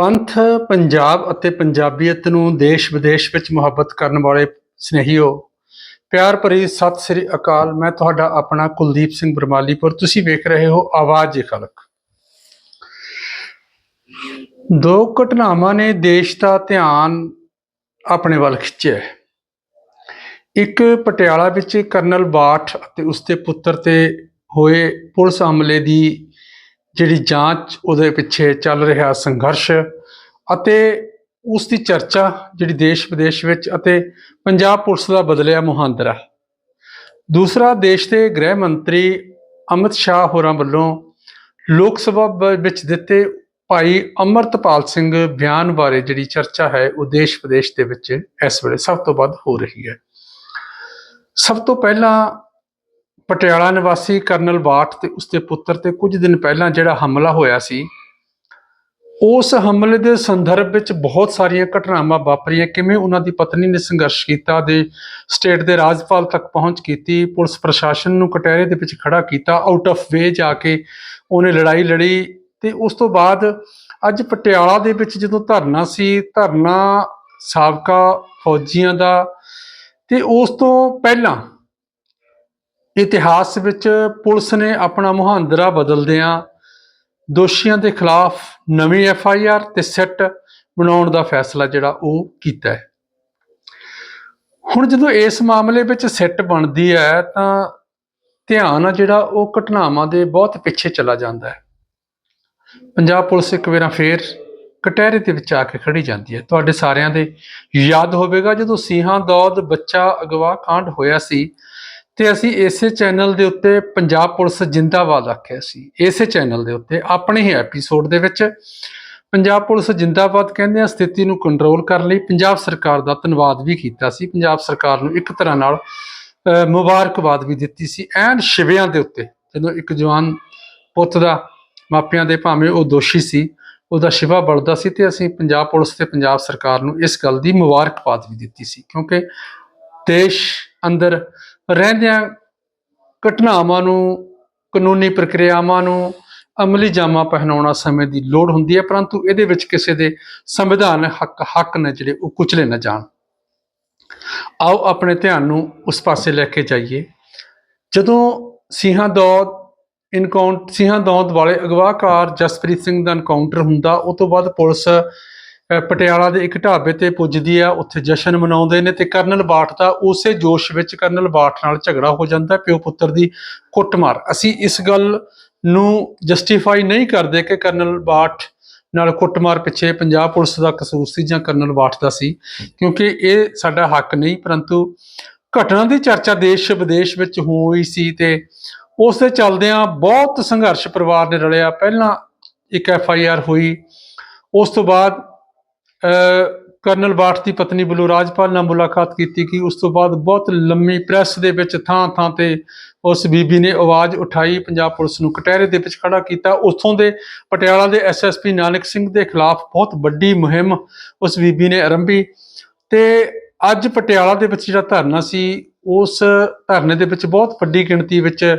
ਪੰਥ ਪੰਜਾਬ ਅਤੇ ਪੰਜਾਬੀਅਤ ਨੂੰ ਦੇਸ਼ ਵਿਦੇਸ਼ ਵਿੱਚ ਮੁਹੱਬਤ ਕਰਨ ਵਾਲੇ ਸਨੇਹੀਓ, ਪਿਆਰ ਭਰੀ ਸਤਿ ਸ੍ਰੀ ਅਕਾਲ। ਮੈਂ ਤੁਹਾਡਾ ਆਪਣਾ ਕੁਲਦੀਪ ਸਿੰਘ ਬਰਮਾਲੀਪੁਰ। ਤੁਸੀਂ ਵੇਖ ਰਹੇ ਹੋ ਆਵਾਜ਼ ਏ ਖਲਕ। ਦੋ ਘਟਨਾਵਾਂ ਨੇ ਦੇਸ਼ ਦਾ ਧਿਆਨ ਆਪਣੇ ਵੱਲ ਖਿੱਚਿਆ ਇੱਕ ਪਟਿਆਲਾ ਵਿੱਚ ਕਰਨਲ ਬਾਠ ਅਤੇ ਉਸਦੇ ਪੁੱਤਰ ਤੇ ਹੋਏ ਪੁਲਿਸ ਹਮਲੇ ਦੀ ਜਿਹੜੀ ਜਾਂਚ ਉਹਦੇ ਪਿੱਛੇ ਚੱਲ ਰਿਹਾ ਸੰਘਰਸ਼ ਅਤੇ ਉਸ ਦੀ ਚਰਚਾ ਜਿਹੜੀ ਦੇਸ਼ ਵਿਦੇਸ਼ ਵਿੱਚ ਅਤੇ ਪੰਜਾਬ ਪੁਲਿਸ ਦਾ ਬਦਲਿਆ ਮੁਹਾਂਦਰਾ ਦੂਸਰਾ, ਦੇਸ਼ ਦੇ ਗ੍ਰਹਿ ਮੰਤਰੀ ਅਮਿਤ ਸ਼ਾਹ ਹੋਰਾਂ ਵੱਲੋਂ ਲੋਕ ਸਭਾ ਵਿੱਚ ਦਿੱਤੇ ਭਾਈ ਅਮਰਤਪਾਲ ਸਿੰਘ ਬਿਆਨ ਬਾਰੇ ਜਿਹੜੀ ਚਰਚਾ ਹੈ ਉਹ ਦੇਸ਼ ਵਿਦੇਸ਼ ਦੇ ਵਿੱਚ ਇਸ ਵੇਲੇ ਸਭ ਤੋਂ ਵੱਧ ਹੋ ਰਹੀ ਹੈ। ਸਭ ਤੋਂ ਪਹਿਲਾਂ ਪਟਿਆਲਾ ਨਿਵਾਸੀ ਕਰਨਲ ਬਾਠ ਤੇ ਉਸਦੇ ਪੁੱਤਰ ਤੇ ਕੁਝ ਦਿਨ ਪਹਿਲਾਂ ਜਿਹੜਾ ਹਮਲਾ ਹੋਇਆ ਸੀ, ਉਸ ਹਮਲੇ ਦੇ ਸੰਦਰਭ ਵਿੱਚ ਬਹੁਤ ਸਾਰੀਆਂ ਘਟਨਾਵਾਂ ਵਾਪਰੀਆਂ। ਕਿਵੇਂ ਉਹਨਾਂ ਦੀ ਪਤਨੀ ਨੇ ਸੰਘਰਸ਼ ਕੀਤਾ ਦੇ ਸਟੇਟ ਦੇ ਰਾਜਪਾਲ ਤੱਕ ਪਹੁੰਚ ਕੀਤੀ, ਪੁਲਿਸ ਪ੍ਰਸ਼ਾਸਨ ਨੂੰ ਕਟਹਿਰੇ ਦੇ ਵਿੱਚ ਖੜਾ ਕੀਤਾ ਆਊਟ ਆਫ ਵੇ ਜਾ ਕੇ ਉਹਨੇ ਲੜਾਈ ਲੜੀ ਤੇ ਉਸ ਤੋਂ ਬਾਅਦ ਅੱਜ ਪਟਿਆਲਾ ਦੇ ਵਿੱਚ ਜਦੋਂ ਧਰਨਾ ਸੀ, ਧਰਨਾ ਸਾਬਕਾ ਫੌਜੀਆਂ ਦਾ ਤੇ ਉਸ ਤੋਂ ਪਹਿਲਾਂ ਇਤਿਹਾਸ ਵਿੱਚ ਪੁਲਿਸ ਨੇ ਆਪਣਾ ਮੁਹਾਂਦਰਾ ਬਦਲਦਿਆਂ ਦੋਸ਼ੀਆਂ ਦੇ ਖਿਲਾਫ ਨਵੀਂ ਐਫ ਆਈ ਆਰ ਤੇ ਸੈੱਟ ਬਣਾਉਣ ਦਾ ਫੈਸਲਾ ਜਿਹੜਾ ਉਹ ਕੀਤਾ ਹੈ। ਹੁਣ ਜਦੋਂ ਇਸ ਮਾਮਲੇ ਵਿੱਚ ਸੈੱਟ ਬਣਦੀ ਹੈ ਤਾਂ ਧਿਆਨ ਆ ਜਿਹੜਾ ਉਹ ਘਟਨਾਵਾਂ ਦੇ ਬਹੁਤ ਪਿੱਛੇ ਚਲਾ ਜਾਂਦਾ ਹੈ। ਪੰਜਾਬ ਪੁਲਿਸ ਇੱਕ ਵਾਰ ਫੇਰ ਕਟਹਿਰੇ ਦੇ ਵਿੱਚ ਆ ਕੇ ਖੜੀ ਜਾਂਦੀ ਹੈ। ਤੁਹਾਡੇ ਸਾਰਿਆਂ ਦੇ ਯਾਦ ਹੋਵੇਗਾ ਜਦੋਂ ਸੀਹਾਂ ਦੌਦ ਬੱਚਾ ਅਗਵਾ ਕਾਂਡ ਹੋਇਆ ਸੀ ਤੇ ਅਸੀਂ ਇਸੇ ਚੈਨਲ ਦੇ ਉੱਤੇ ਪੰਜਾਬ ਪੁਲਿਸ ਜਿੰਦਾਬਾਦ ਆਖਿਆ ਸੀ। ਇਸੇ ਚੈਨਲ ਦੇ ਉੱਤੇ ਆਪਣੇ ਹੀ ਐਪੀਸੋਡ ਦੇ ਵਿੱਚ ਪੰਜਾਬ ਪੁਲਿਸ ਜਿੰਦਾਬਾਦ ਕਹਿੰਦੇ ਆ, ਸਥਿਤੀ ਨੂੰ ਕੰਟਰੋਲ ਕਰਨ ਲਈ ਪੰਜਾਬ ਸਰਕਾਰ ਦਾ ਧੰਨਵਾਦ ਵੀ ਕੀਤਾ ਸੀ। ਪੰਜਾਬ ਸਰਕਾਰ ਨੂੰ ਇੱਕ ਤਰ੍ਹਾਂ ਨਾਲ ਮੁਬਾਰਕਬਾਦ ਵੀ ਦਿੱਤੀ ਸੀ। ਐਨ ਸ਼ਿਵਿਆਂ ਦੇ ਉੱਤੇ, ਜਦੋਂ ਇੱਕ ਜਵਾਨ ਪੁੱਤ ਦਾ ਮਾਪਿਆਂ ਦੇ ਭਾਵੇਂ ਉਹ ਦੋਸ਼ੀ ਸੀ, ਉਹਦਾ ਸ਼ਿਵਾ ਬਲਦਾ ਸੀ ਤੇ ਅਸੀਂ ਪੰਜਾਬ ਪੁਲਿਸ ਤੇ ਪੰਜਾਬ ਸਰਕਾਰ ਨੂੰ ਇਸ ਗੱਲ ਦੀ ਮੁਬਾਰਕਬਾਦ ਵੀ ਦਿੱਤੀ ਸੀ। ਕਿਉਂਕਿ ਦੇਸ਼ ਅੰਦਰ ਰਹਿੰਦਿਆਂ ਘਟਨਾਵਾਂ ਨੂੰ, ਕਾਨੂੰਨੀ ਪ੍ਰਕਿਰਿਆਵਾਂ ਨੂੰ ਅਮਲੀ ਜਾਮਾ ਪਹਿਨਾਉਣਾ ਸਮੇਂ ਦੀ ਲੋੜ ਹੁੰਦੀ ਹੈ, ਪਰੰਤੂ ਇਹਦੇ ਵਿੱਚ ਕਿਸੇ ਦੇ ਸੰਵਿਧਾਨ ਹੱਕ ਹੱਕ ਨੇ ਜਿਹੜੇ ਉਹ ਕੁਚਲੇ ਨਾ ਜਾਣ। ਆਓ ਆਪਣੇ ਧਿਆਨ ਨੂੰ ਉਸ ਪਾਸੇ ਲੈ ਕੇ ਜਾਈਏ। ਜਦੋਂ ਸਿੰਘਾਂ ਦੌਦ ਇਨਕਾਊਂਟ ਸਿੰਘਾਂ ਦੌਦ ਵਾਲੇ ਅਗਵਾਕਾਰ ਜਸਪ੍ਰੀਤ ਸਿੰਘ ਦਾ ਇਨਕਾਊਂਟਰ ਹੁੰਦਾ ਉਸ ਤੋਂ ਬਾਅਦ ਪੁਲਿਸ ਪਟਿਆਲਾ ਦੇ ਇੱਕ ਢਾਬੇ ਤੇ ਪੁੱਜਦੀ ਆ, ਉੱਥੇ ਜਸ਼ਨ ਮਨਾਉਂਦੇ ਨੇ ਤੇ ਕਰਨਲ ਬਾਠ ਦਾ ਉਸੇ ਜੋਸ਼ ਵਿੱਚ ਕਰਨਲ ਬਾਠ ਨਾਲ ਝਗੜਾ ਹੋ ਜਾਂਦਾ, ਪਿਓ ਪੁੱਤਰ ਦੀ ਕੁੱਟਮਾਰ। ਅਸੀਂ ਇਸ ਗੱਲ ਨੂੰ ਜਸਟੀਫਾਈ ਨਹੀਂ ਕਰਦੇ ਕਿ ਕਰਨਲ ਬਾਠ ਨਾਲ ਕੁੱਟਮਾਰ ਪਿੱਛੇ ਪੰਜਾਬ ਪੁਲਿਸ ਦਾ ਕਸੂਰ ਸੀ ਜਾਂ ਕਰਨਲ ਬਾਠ ਦਾ ਸੀ, ਕਿਉਂਕਿ ਇਹ ਸਾਡਾ ਹੱਕ ਨਹੀਂ, ਪਰੰਤੂ ਘਟਨਾ ਦੀ ਚਰਚਾ ਦੇਸ਼ ਵਿਦੇਸ਼ ਵਿੱਚ ਹੋਈ ਸੀ ਤੇ ਉਸ ਦੇ ਚੱਲਦਿਆਂ ਬਹੁਤ ਸੰਘਰਸ਼ ਪਰਿਵਾਰ ਨੇ ਰਲਿਆ। ਪਹਿਲਾਂ ਇੱਕ ਐਫ ਆਈ ਆਰ ਹੋਈ, ਉਸ ਤੋਂ ਬਾਅਦ ਕਰਨਲ ਬਾਠ ਦੀ ਪਤਨੀ ਵੱਲੋਂ ਰਾਜਪਾਲ ਨਾਲ ਮੁਲਾਕਾਤ ਕੀਤੀ ਗਈ। ਉਸ ਤੋਂ ਬਾਅਦ ਬਹੁਤ ਲੰਮੀ ਪ੍ਰੈਸ ਦੇ ਵਿੱਚ ਥਾਂ ਥਾਂ ਤੇ ਉਸ ਬੀਬੀ ਨੇ ਆਵਾਜ਼ ਉਠਾਈ। ਪੰਜਾਬ ਪੁਲਿਸ ਨੂੰ ਕਟਹਿਰੇ ਦੇ ਵਿੱਚ ਖੜਾ ਕੀਤਾ। ਉੱਥੋਂ ਦੇ ਪਟਿਆਲਾ ਦੇ ਐਸਐਸਪੀ ਨਾਨਕ ਸਿੰਘ ਦੇ ਖਿਲਾਫ ਬਹੁਤ ਵੱਡੀ ਮੁਹਿੰਮ ਉਸ ਬੀਬੀ ਨੇ ਆਰੰਭੀ। ਤੇ ਅੱਜ ਪਟਿਆਲਾ ਦੇ ਵਿੱਚ ਜਿਹੜਾ ਧਰਨਾ ਸੀ, ਉਸ ਧਰਨੇ ਦੇ ਵਿੱਚ ਬਹੁਤ ਵੱਡੀ ਗਿਣਤੀ ਵਿੱਚ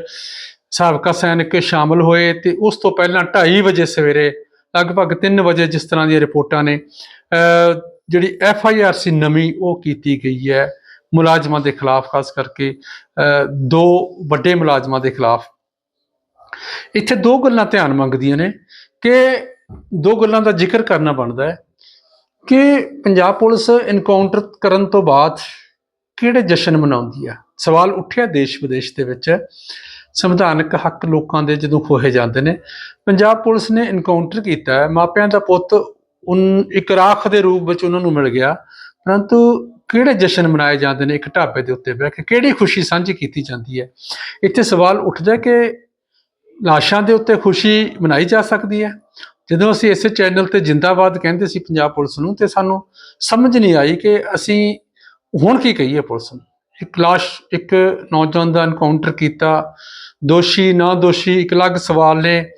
ਸਾਬਕਾ ਸੈਨਿਕ ਸ਼ਾਮਲ ਹੋਏ ਤੇ ਉਸ ਤੋਂ ਪਹਿਲਾਂ 2:30 ਵਜੇ ਸਵੇਰੇ ਲਗਭਗ 3 ਵਜੇ ਜਿਸ ਤਰ੍ਹਾਂ ਦੀਆਂ ਰਿਪੋਰਟਾਂ ਨੇ ਅਹ, ਜਿਹੜੀ ਐਫ ਆਈ ਆਰ ਸੀ ਨਵੀਂ ਉਹ ਕੀਤੀ ਗਈ ਹੈ ਮੁਲਾਜ਼ਮਾਂ ਦੇ ਖਿਲਾਫ ਖਾਸ ਕਰਕੇ ਅਹ, ਦੋ ਵੱਡੇ ਮੁਲਾਜ਼ਮਾਂ ਦੇ ਖਿਲਾਫ। ਇੱਥੇ ਦੋ ਗੱਲਾਂ ਧਿਆਨ ਮੰਗਦੀਆਂ ਨੇ ਕਿ ਦੋ ਗੱਲਾਂ ਦਾ ਜ਼ਿਕਰ ਕਰਨਾ ਬਣਦਾ ਹੈ ਕਿ ਪੰਜਾਬ ਪੁਲਿਸ ਇਨਕਾਊਂਟਰ ਕਰਨ ਤੋਂ ਬਾਅਦ ਕਿਹੜੇ ਜਸ਼ਨ ਮਨਾਉਂਦੀ ਆ? ਸਵਾਲ ਉੱਠਿਆ ਦੇਸ਼ ਵਿਦੇਸ਼ ਦੇ ਵਿੱਚ। ਸੰਵਿਧਾਨਕ ਹੱਕ ਲੋਕਾਂ ਦੇ ਜਦੋਂ ਖੋਹੇ ਜਾਂਦੇ ਨੇ, ਪੰਜਾਬ ਪੁਲਿਸ ਨੇ ਇਨਕਾਊਂਟਰ ਕੀਤਾ ਹੈ। ਮਾਪਿਆਂ ਦਾ ਪੁੱਤ ਉਨ, ਇੱਕ ਰਾਖ ਦੇ ਰੂਪ ਵਿੱਚ ਉਹਨਾਂ ਨੂੰ ਮਿਲ ਗਿਆ। ਪਰੰਤੂ ਕਿਹੜੇ ਜਸ਼ਨ ਮਨਾਏ ਜਾਂਦੇ ਨੇ ਇੱਕ ਢਾਬੇ ਦੇ ਉੱਤੇ ਬਹਿ ਕੇ? ਕਿਹੜੀ ਖੁਸ਼ੀ ਸਾਂਝੀ ਕੀਤੀ ਜਾਂਦੀ ਹੈ? ਇੱਥੇ ਸਵਾਲ ਉੱਠਦਾ ਕਿ ਲਾਸ਼ਾਂ ਦੇ ਉੱਤੇ ਖੁਸ਼ੀ ਮਨਾਈ ਜਾ ਸਕਦੀ ਹੈ? ਜਦੋਂ ਅਸੀਂ ਇਸੇ ਚੈਨਲ ਤੇ ਜਿੰਦਾਬਾਦ ਕਹਿੰਦੇ ਸੀ ਪੰਜਾਬ ਪੁਲਿਸ ਨੂੰ, ਤੇ ਸਾਨੂੰ ਸਮਝ ਨਹੀਂ ਆਈ ਕਿ ਅਸੀਂ ਹੁਣ ਕੀ ਕਹੀਏ ਪੁਲਿਸ ਨੂੰ। ਇੱਕ ਲਾਸ਼, ਇੱਕ ਨੌਜਵਾਨ ਦਾ ਐਨਕਾਊਂਟਰ ਕੀਤਾ। ਦੋਸ਼ੀ ਨਾ ਦੋਸ਼ੀ ਇੱਕ ਅਲੱਗ ਸਵਾਲ ਨੇ।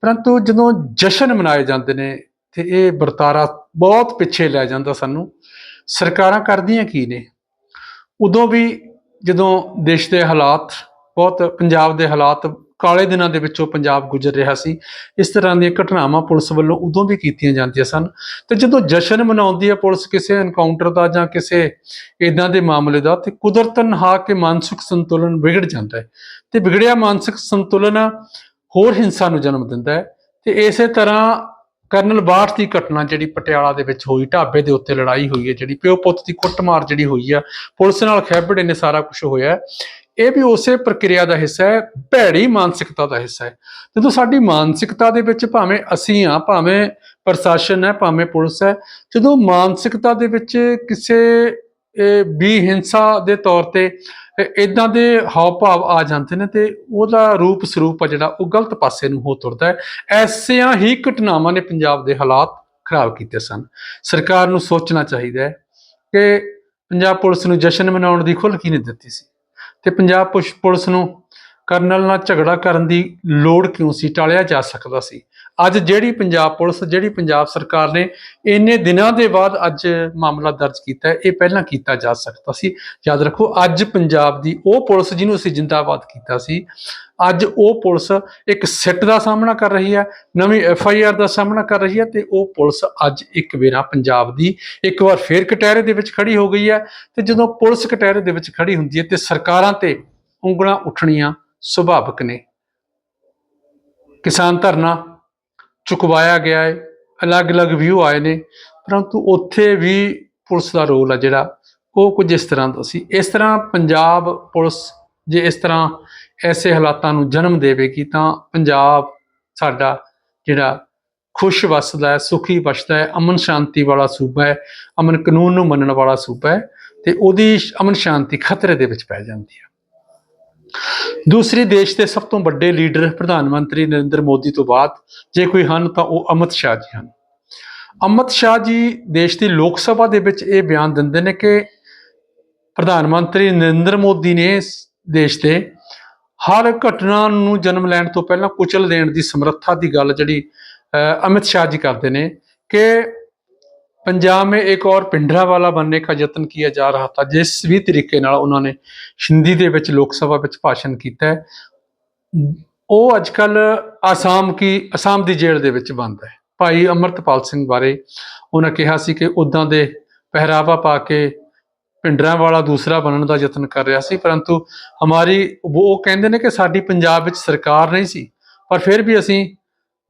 ਪਰੰਤੂ ਜਦੋਂ ਜਸ਼ਨ ਮਨਾਏ ਜਾਂਦੇ ਨੇ, ਤੇ ਇਹ ਵਰਤਾਰਾ ਬਹੁਤ ਪਿੱਛੇ ਲੈ ਜਾਂਦਾ ਸਾਨੂੰ। ਸਰਕਾਰਾਂ ਕਰਦੀਆਂ ਕੀ ਨੇ? ਉਦੋਂ ਵੀ ਜਦੋਂ ਦੇਸ਼ ਦੇ ਹਾਲਾਤ, ਬਹੁਤ ਪੰਜਾਬ ਦੇ ਹਾਲਾਤ ਕਾਲੇ ਦਿਨਾਂ ਦੇ ਵਿੱਚੋਂ ਪੰਜਾਬ ਗੁਜ਼ਰ ਰਿਹਾ ਸੀ। ਇਸ ਤਰ੍ਹਾਂ ਦੀਆਂ ਘਟਨਾਵਾਂ ਪੁਲਿਸ ਵੱਲੋਂ ਉਦੋਂ ਵੀ ਕੀਤੀਆਂ ਜਾਂਦੀਆਂ ਸਨ ਤੇ ਜਦੋਂ ਜਸ਼ਨ ਮਨਾਉਂਦੀ ਹੈ, ਪੁਲਿਸ ਕਿਸੇ ਐਨਕਾਊਂਟਰ ਦਾ ਜਾਂ ਕਿਸੇ ਇਦਾਂ ਦੇ ਮਾਮਲੇ ਦਾ ਤੇ ਕੁਦਰਤਨ ਹਾ ਕੇ ਮਾਨਸਿਕ ਸੰਤੁਲਨ ਵਿਗੜ ਜਾਂਦਾ ਹੈ ਤੇ ਵਿਗੜਿਆ ਮਾਨਸਿਕ ਸੰਤੁਲਨ ਹੋਰ ਹਿੰਸਾ ਨੂੰ ਜਨਮ ਦਿੰਦਾ ਹੈ ਤੇ ਇਸੇ ਤਰ੍ਹਾਂ ਕਰਨਲ ਬਾਠ ਦੀ ਘਟਨਾ ਜਿਹੜੀ ਪਟਿਆਲਾ ਦੇ ਵਿੱਚ ਹੋਈ, ਢਾਬੇ ਦੇ ਉੱਤੇ ਲੜਾਈ ਹੋਈ ਹੈ, ਜਿਹੜੀ ਪਿਓ ਪੁੱਤ ਦੀ ਕੁੱਟਮਾਰ ਜਿਹੜੀ ਹੋਈ ਆ, ਪੁਲਿਸ ਨਾਲ ਖੈਬੜੇ ਨੇ ਸਾਰਾ ਕੁਝ ਹੋਇਆ ਇਹ ਵੀ ਉਸੇ ਪ੍ਰਕਿਰਿਆ ਦਾ ਹਿੱਸਾ ਹੈ, ਭੈੜੀ ਮਾਨਸਿਕਤਾ ਦਾ ਹਿੱਸਾ ਹੈ। ਜਦੋਂ ਸਾਡੀ ਮਾਨਸਿਕਤਾ ਦੇ ਵਿੱਚ ਭਾਵੇਂ ਅਸੀਂ ਆ ਭਾਵੇਂ ਪ੍ਰਸ਼ਾਸਨ ਹੈ, ਭਾਵੇਂ ਪੁਲਿਸ ਹੈ, ਜਦੋਂ ਮਾਨਸਿਕਤਾ ਦੇ ਵਿੱਚ ਕਿਸੇ ਇਹ ਵੀ ਹਿੰਸਾ ਦੇ ਤੌਰ ਤੇ ਇਦਾਂ ਦੇ ਹਾਵ ਭਾਵ ਆ ਜਾਂਦੇ ਨੇ ਤੇ ਉਹਦਾ ਰੂਪ ਸਰੂਪ ਆ ਜਿਹੜਾ, ਉਹ ਗਲਤ ਪਾਸੇ ਨੂੰ ਹੋ ਤੁਰਦਾ ਹੈ। ਐਸਿਆਂ ਹੀ ਘਟਨਾਵਾਂ ਨੇ ਪੰਜਾਬ ਦੇ ਹਾਲਾਤ ਖਰਾਬ ਕੀਤੇ ਸਨ। ਸਰਕਾਰ ਨੂੰ ਸੋਚਣਾ ਚਾਹੀਦਾ ਹੈ ਕਿ ਪੰਜਾਬ ਪੁਲਿਸ ਨੂੰ ਜਸ਼ਨ ਮਨਾਉਣ ਦੀ ਖੁੱਲ੍ਹ ਕਿਹਨੇ ਦਿੱਤੀ ਸੀ। ਤੇ ਪੰਜਾਬ ਪੁਸ਼- ਪੁਲਿਸ ਨੂੰ ਕਰਨਲ ਨਾਲ ਝਗੜਾ ਕਰਨ ਦੀ ਲੋੜ ਕਿਉਂ ਸੀ, ਟਾਲਿਆ ਜਾ ਸਕਦਾ ਸੀ? ਅੱਜ ਜਿਹੜੀ ਪੰਜਾਬ ਪੁਲਿਸ, ਜਿਹੜੀ ਪੰਜਾਬ ਸਰਕਾਰ ਨੇ ਇੰਨੇ ਦਿਨਾਂ ਦੇ ਬਾਅਦ ਅੱਜ ਮਾਮਲਾ ਦਰਜ ਕੀਤਾ ਹੈ, ਇਹ ਪਹਿਲਾਂ ਕੀਤਾ ਜਾ ਸਕਦਾ ਸੀ। ਯਾਦ ਰੱਖੋ, ਅੱਜ ਪੰਜਾਬ ਦੀ ਉਹ ਪੁਲਿਸ ਜਿਹਨੂੰ ਅਸੀਂ ਜਿੰਦਾਬਾਦ ਕੀਤਾ ਸੀ, ਅੱਜ ਉਹ ਪੁਲਿਸ ਇੱਕ ਸਿੱਟ ਦਾ ਸਾਹਮਣਾ ਕਰ ਰਹੀ ਹੈ, ਨਵੀਂ ਐਫ ਆਈ ਆਰ ਦਾ ਸਾਹਮਣਾ ਕਰ ਰਹੀ ਹੈ ਤੇ ਉਹ ਪੁਲਿਸ ਅੱਜ ਇੱਕ ਵੇਰਾ ਪੰਜਾਬ ਦੀ ਇੱਕ ਵਾਰ ਫੇਰ ਕਟਹਿਰੇ ਦੇ ਵਿੱਚ ਖੜੀ ਹੋ ਗਈ ਹੈ ਤੇ ਜਦੋਂ ਪੁਲਿਸ ਕਟਹਿਰੇ ਦੇ ਵਿੱਚ ਖੜੀ ਹੁੰਦੀ ਹੈ ਤੇ ਸਰਕਾਰਾਂ ਤੇ ਉਂਗਲਾਂ ਉੱਠਣੀਆਂ ਸੁਭਾਵਿਕ ਨੇ। ਕਿਸਾਨ ਧਰਨਾ ਚੁਕਵਾਇਆ ਗਿਆ ਹੈ, ਅਲੱਗ-ਅਲੱਗ ਵਿਊ ਆਏ ਨੇ, ਪਰੰਤੂ ਉੱਥੇ ਵੀ ਪੁਲਿਸ ਦਾ ਰੋਲ ਆ ਜਿਹੜਾ, ਉਹ ਕੁਝ ਇਸ ਤਰ੍ਹਾਂ ਦਾ ਸੀ। ਇਸ ਤਰ੍ਹਾਂ ਪੰਜਾਬ ਪੁਲਿਸ ਜੇ ਇਸ ਤਰ੍ਹਾਂ ਐਸੇ ਹਾਲਾਤਾਂ ਨੂੰ ਜਨਮ ਦੇਵੇਗੀ ਤਾਂ ਪੰਜਾਬ ਸਾਡਾ ਜਿਹੜਾ ਖੁਸ਼ ਵਸਦਾ ਹੈ, ਸੁਖੀ ਵਸਦਾ ਹੈ, ਅਮਨ ਸ਼ਾਂਤੀ ਵਾਲਾ ਸੂਬਾ ਹੈ, ਅਮਨ ਕਾਨੂੰਨ ਨੂੰ ਮੰਨਣ ਵਾਲਾ ਸੂਬਾ ਹੈ ਤੇ ਉਹਦੀ ਅਮਨ ਸ਼ਾਂਤੀ ਖਤਰੇ ਦੇ ਵਿੱਚ ਪੈ ਜਾਂਦੀ ਹੈ। ਦੂਸਰੀ ਦੇਸ਼ ਦੇ ਸਭ ਤੋਂ ਵੱਡੇ ਲੀਡਰ ਪ੍ਰਧਾਨ ਮੰਤਰੀ ਨਰਿੰਦਰ ਮੋਦੀ ਤੋਂ ਬਾਅਦ ਜੇ ਕੋਈ ਹਨ ਤਾਂ ਉਹ ਅਮਿਤ ਸ਼ਾਹ ਜੀ ਹਨ। ਅਮਿਤ ਸ਼ਾਹ ਜੀ ਦੇਸ਼ ਦੀ ਲੋਕ ਸਭਾ ਦੇ ਵਿੱਚ ਇਹ ਬਿਆਨ ਦਿੰਦੇ ਨੇ ਕਿ ਪ੍ਰਧਾਨ ਮੰਤਰੀ ਨਰਿੰਦਰ ਮੋਦੀ ਨੇ ਦੇਸ਼ ਦੇ ਹਰ ਘਟਨਾ ਨੂੰ ਜਨਮ ਲੈਣ ਤੋਂ ਪਹਿਲਾਂ ਕੁਚਲ ਦੇਣ ਦੀ ਸਮਰੱਥਾ ਦੀ ਗੱਲ ਜਿਹੜੀ ਅਹ, ਅਮਿਤ ਸ਼ਾਹ ਜੀ ਕਰਦੇ ਨੇ ਕਿ पंजाब में एक और पिंडरा वाला बनने का यत्न किया जा रहा था जिस भी ਤਰੀਕੇ ਨਾਲ ਉਹਨਾਂ ਨੇ ਹਿੰਦੀ ਦੇ ਵਿੱਚ ਲੋਕ ਸਭਾ ਵਿੱਚ ਭਾਸ਼ਣ ਕੀਤਾ ਹੈ ਉਹ ਅੱਜ ਕੱਲ ਆਸਾਮ ਕੀ ਆਸਾਮ ਦੀ ਜੇਲ੍ਹ ਦੇ ਵਿੱਚ ਬੰਦ ਹੈ ਭਾਈ ਅਮਰਤਪਾਲ ਸਿੰਘ ਬਾਰੇ ਉਹਨਾਂ ਕਿਹਾ ਸੀ ਕਿ ਉਦਾਂ ਦੇ ਪਹਿਰਾਵਾ ਪਾ ਕੇ ਪਿੰਡਰਾਂ ਵਾਲਾ ਦੂਸਰਾ ਬਣਨ ਦਾ ਯਤਨ ਕਰ ਰਿਹਾ ਸੀ ਪਰੰਤੂ ਹਮਾਰੀ ਉਹ ਕਹਿੰਦੇ ਨੇ ਕਿ ਸਾਡੀ ਪੰਜਾਬ ਵਿੱਚ ਸਰਕਾਰ ਨਹੀਂ ਸੀ ਪਰ ਫਿਰ ਵੀ ਅਸੀਂ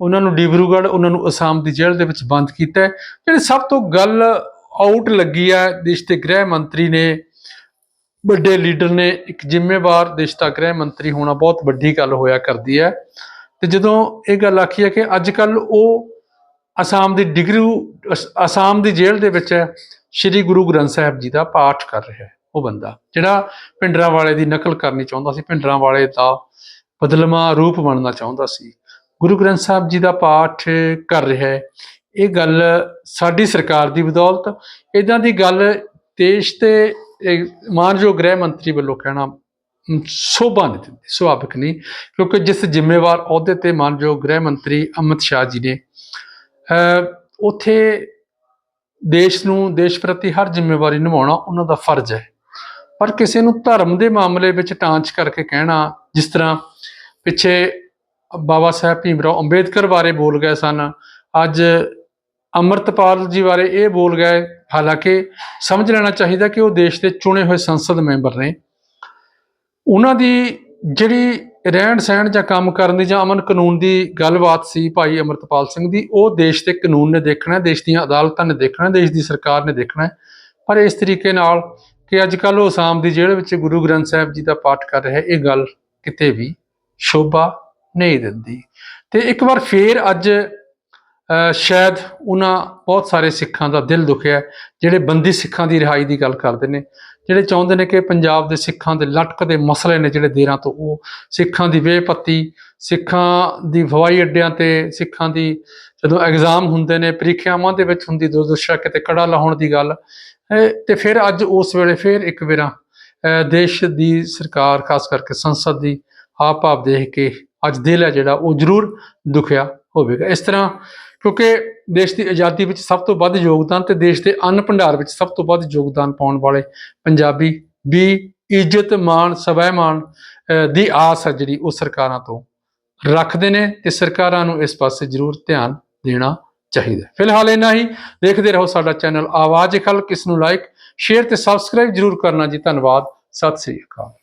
ਉਹਨਾਂ ਨੂੰ ਡਿਬਰੂਗੜ੍ਹ, ਉਹਨਾਂ ਨੂੰ ਅਸਾਮ ਦੀ ਜੇਲ੍ਹ ਦੇ ਵਿੱਚ ਬੰਦ ਕੀਤਾ ਹੈ। ਜਿਹੜੀ ਸਭ ਤੋਂ ਗੱਲ ਆਊਟ ਲੱਗੀ ਹੈ, ਦੇਸ਼ ਦੇ ਗ੍ਰਹਿ ਮੰਤਰੀ ਨੇ, ਵੱਡੇ ਲੀਡਰ ਨੇ, ਇੱਕ ਜ਼ਿੰਮੇਵਾਰ ਦੇਸ਼ ਦਾ ਗ੍ਰਹਿ ਮੰਤਰੀ ਹੋਣਾ ਬਹੁਤ ਵੱਡੀ ਗੱਲ ਹੋਇਆ ਕਰਦੀ ਹੈ। ਤੇ ਜਦੋਂ ਇਹ ਗੱਲ ਆਖੀ ਹੈ ਕਿ ਅੱਜ ਕੱਲ ਉਹ ਅਸਾਮ ਦੀ ਡਿਗਰੂ, ਅਸ- ਅਸਾਮ ਦੀ ਜੇਲ੍ਹ ਦੇ ਵਿੱਚ ਸ੍ਰੀ ਗੁਰੂ ਗ੍ਰੰਥ ਸਾਹਿਬ ਜੀ ਦਾ ਪਾਠ ਕਰ ਰਿਹਾ ਹੈ ਉਹ ਬੰਦਾ, ਜਿਹੜਾ ਪਿੰਡਰਾਂ ਵਾਲੇ ਦੀ ਨਕਲ ਕਰਨੀ ਚਾਹੁੰਦਾ ਸੀ। ਪਿੰਡਰਾਂ ਵਾਲੇ ਦਾ ਬਦਲਵਾਂ ਰੂਪ ਬਣਨਾ ਚਾਹੁੰਦਾ ਸੀ। ਗੁਰੂ ਗ੍ਰੰਥ ਸਾਹਿਬ ਜੀ ਦਾ ਪਾਠ ਕਰ ਰਿਹਾ ਹੈ। ਇਹ ਗੱਲ ਸਾਡੀ ਸਰਕਾਰ ਦੀ ਬਦੌਲਤ ਇਦਾਂ ਦੀ ਗੱਲ ਦੇਸ਼ ਤੇ ਮਾਨਯੋਗ ਗ੍ਰਹਿ ਮੰਤਰੀ ਵੱਲੋਂ ਕਹਿਣਾ ਸ਼ੋਭਾ ਨਹੀਂ ਦਿੰਦੀ ਸੁਭਾਵਿਕ ਨਹੀਂ ਕਿਉਂਕਿ ਜਿਸ ਜ਼ਿੰਮੇਵਾਰ ਅਹੁਦੇ ਤੇ ਮਾਨਯੋਗ ਗ੍ਰਹਿ ਮੰਤਰੀ ਅਮਿਤ ਸ਼ਾਹ ਜੀ ਨੇ ਅਹ, ਉੱਥੇ ਦੇਸ਼ ਨੂੰ ਦੇਸ਼ ਪ੍ਰਤੀ ਹਰ ਜ਼ਿੰਮੇਵਾਰੀ ਨਿਭਾਉਣਾ ਉਹਨਾਂ ਦਾ ਫਰਜ਼ ਹੈ। ਪਰ ਕਿਸੇ ਨੂੰ ਧਰਮ ਦੇ ਮਾਮਲੇ ਵਿੱਚ ਟਾਂਚ ਕਰਕੇ ਕਹਿਣਾ ਜਿਸ ਤਰ੍ਹਾਂ ਪਿੱਛੇ ਬਾਬਾ ਸਾਹਿਬ ਭੀਮਰਾਓ ਅੰਬੇਦਕਰ ਬਾਰੇ ਬੋਲ ਗਏ ਸਨ। ਅੱਜ ਅਮਰਤਪਾਲ ਜੀ ਬਾਰੇ ਇਹ ਬੋਲ ਗਏ। ਹਾਲਾਂਕਿ ਸਮਝ ਲੈਣਾ ਚਾਹੀਦਾ ਕਿ ਉਹ ਦੇਸ਼ ਦੇ ਚੁਣੇ ਹੋਏ ਸੰਸਦ ਮੈਂਬਰ ਨੇ। ਉਹਨਾਂ ਦੀ ਜਿਹੜੀ ਰਹਿਣ ਸਹਿਣ ਜਾਂ ਕੰਮ ਕਰਨ ਦੀ ਜਾਂ ਅਮਨ ਕਾਨੂੰਨ ਦੀ ਗੱਲਬਾਤ ਸੀ ਭਾਈ ਅਮਰਤਪਾਲ ਸਿੰਘ ਦੀ, ਉਹ ਦੇਸ਼ ਦੇ ਕਾਨੂੰਨ ਨੇ ਦੇਖਣਾ, ਦੇਸ਼ ਦੀਆਂ ਅਦਾਲਤਾਂ ਨੇ ਦੇਖਣਾ, ਦੇਸ਼ ਦੀ ਸਰਕਾਰ ਨੇ ਦੇਖਣਾ। ਪਰ ਇਸ ਤਰੀਕੇ ਨਾਲ ਕਿ ਅੱਜ ਕੱਲ ਉਹ ਆਸਾਮ ਦੀ ਜੇਲ੍ਹ ਵਿੱਚ ਗੁਰੂ ਗ੍ਰੰਥ ਸਾਹਿਬ ਜੀ ਦਾ ਪਾਠ ਕਰ ਰਿਹਾ, ਇਹ ਗੱਲ ਕਿਤੇ ਵੀ ਸ਼ੋਭਾ ਨਹੀਂ ਦਿੰਦੀ। ਤੇ ਇੱਕ ਵਾਰ ਫੇਰ ਅੱਜ ਸ਼ਾਇਦ ਉਹਨਾਂ ਬਹੁਤ ਸਾਰੇ ਸਿੱਖਾਂ ਦਾ ਦਿਲ ਦੁਖਿਆ ਜਿਹੜੇ ਬੰਦੀ ਸਿੱਖਾਂ ਦੀ ਰਿਹਾਈ ਦੀ ਗੱਲ ਕਰਦੇ ਨੇ, ਜਿਹੜੇ ਚਾਹੁੰਦੇ ਨੇ ਕਿ ਪੰਜਾਬ ਦੇ ਸਿੱਖਾਂ ਦੇ ਲਟਕਦੇ ਮਸਲੇ ਨੇ ਜਿਹੜੇ ਦੇਰਾਂ ਤੋਂ, ਉਹ ਸਿੱਖਾਂ ਦੀ ਬੇਪੱਤੀ ਸਿੱਖਾਂ ਦੀ ਹਵਾਈ ਅੱਡਿਆਂ ਤੇ ਸਿੱਖਾਂ ਦੀ ਜਦੋਂ ਐਗਜ਼ਾਮ ਹੁੰਦੇ ਨੇ, ਪ੍ਰੀਖਿਆਵਾਂ ਦੇ ਵਿੱਚ ਹੁੰਦੀ ਦੁਰਦਸ਼ਾ ਕਿਤੇ ਕੜਾ ਲਾਉਣ ਦੀ ਗੱਲ ਅਹ ਤੇ ਫਿਰ ਅੱਜ ਉਸ ਵੇਲੇ ਫਿਰ ਇੱਕ ਵਾਰਾ ਦੇਸ਼ ਦੀ ਸਰਕਾਰ, ਖਾਸ ਕਰਕੇ ਸੰਸਦ ਦੀ ਹਾਵ ਭਾਵ ਦੇਖ ਕੇ ਅੱਜ ਦਿਲ ਹੈ ਜਿਹੜਾ ਉਹ ਜ਼ਰੂਰ ਦੁਖਿਆ ਹੋਵੇਗਾ। ਇਸ ਤਰ੍ਹਾਂ ਕਿਉਂਕਿ ਦੇਸ਼ ਦੀ ਆਜ਼ਾਦੀ ਵਿੱਚ ਸਭ ਤੋਂ ਵੱਧ ਯੋਗਦਾਨ ਤੇ ਦੇਸ਼ ਦੇ ਅੰਨ ਭੰਡਾਰ ਵਿੱਚ ਸਭ ਤੋਂ ਵੱਧ ਯੋਗਦਾਨ ਪਾਉਣ ਵਾਲੇ ਪੰਜਾਬੀ ਵੀ ਇੱਜ਼ਤ ਮਾਣ ਸਵੈਮਾਨ ਅਹ, ਦੀ ਆਸ ਹੈ ਜਿਹੜੀ ਉਹ ਸਰਕਾਰਾਂ ਤੋਂ ਰੱਖਦੇ ਨੇ ਤੇ ਸਰਕਾਰਾਂ ਨੂੰ ਇਸ ਪਾਸੇ ਜ਼ਰੂਰ ਧਿਆਨ ਦੇਣਾ ਚਾਹੀਦਾ ਫਿਲਹਾਲ ਇੰਨਾ ਹੀ। ਦੇਖਦੇ ਰਹੋ ਸਾਡਾ ਚੈਨਲ ਆਵਾਜ਼ ਖਲਕ ਇਸ ਨੂੰ ਲਾਈਕ ਸ਼ੇਅਰ ਤੇ ਸਬਸਕ੍ਰਾਈਬ ਜ਼ਰੂਰ ਕਰਨਾ ਜੀ। ਧੰਨਵਾਦ। ਸਤਿ ਸ੍ਰੀ ਅਕਾਲ।